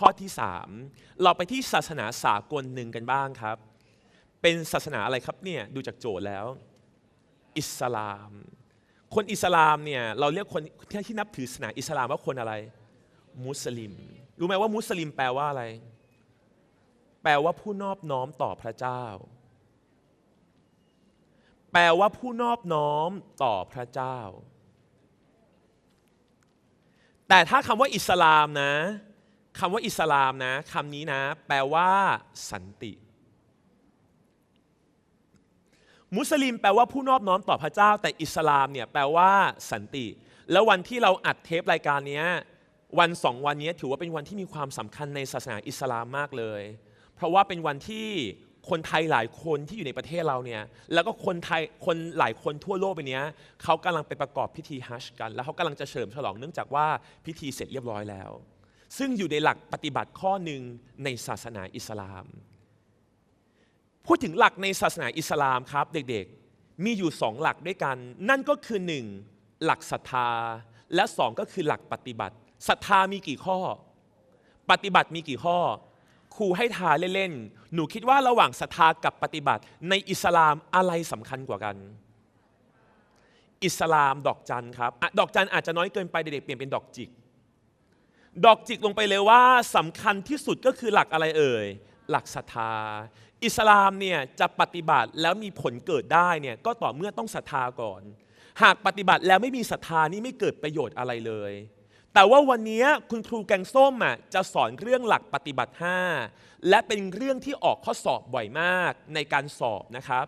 ข้อที่ 3 เราไปที่ศาสนาสากลหนึ่งกันบ้างครับ เป็นศาสนาอะไรครับเนี่ยดูจากโจทย์แล้ว อิสลาม คนอิสลามเนี่ยเราเรียกคนที่นับถือศาสนาอิสลามว่าคนอะไร มุสลิม รู้ไหมว่ามุสลิมแปลว่าอะไร แปลว่าผู้นอบน้อมต่อพระเจ้า แปลว่าผู้นอบน้อมต่อพระเจ้า แต่ถ้าคำว่าอิสลามนะ คำว่าอิสลามนะคำนี้นะ แปลว่า สันติ มุสลิมแปลว่าผู้นอบน้อมต่อพระเจ้า แต่อิสลามเนี่ยแปลว่าสันติ แล้ววันที่เราอัดเทปรายการนี้วันสองวันนี้ถือว่าเป็นวันที่มีความสำคัญในศาสนาอิสลามมากเลย เพราะว่าเป็นวันที่คนไทยหลายคนที่อยู่ในประเทศเราเนี่ยแล้วก็คนไทยคนหลายคนทั่วโลกไปเนี้ยเขากำลังไปประกอบพิธีฮัจญ์กัน แล้วเขากำลังจะเฉลิมฉลองเนื่องจากว่าพิธีเสร็จเรียบร้อยแล้ว ซึ่งอยู่ในหลักปฏิบัติข้อหนึ่งในศาสนาอิสลาม พูดถึงหลักในศาสนาอิสลามครับเด็กๆ มีอยู่สองหลักด้วยกัน นั่นก็คือหนึ่งหลักศรัทธา และสองก็คือหลักปฏิบัติศรัทธามีกี่ข้อ ปฏิบัติมีกี่ข้อ ครูให้ทายเล่นๆ หนูคิดว่าระหว่างศรัทธากับปฏิบัติในอิสลามอะไรสำคัญกว่ากันอิสลามดอกจันครับอดอกจันอาจจะน้อยเกินไปเด็กๆเปลี่ยนเป็นดอกจิก ดอกจิกลงไปเลยว่าสำคัญที่สุดก็คือหลักอะไรเอ่ย หลักศรัทธา อิสลามเนี่ยจะปฏิบัติแล้วมีผลเกิดได้เนี่ยก็ต่อเมื่อต้องศรัทธาก่อน หากปฏิบัติแล้วไม่มีศรัทธานี่ไม่เกิดประโยชน์อะไรเลย แต่ว่าวันนี้คุณครูแกงส้มอะจะสอนเรื่องหลักปฏิบัติ 5 และเป็นเรื่องที่ออกข้อสอบบ่อยมากในการสอบนะครับ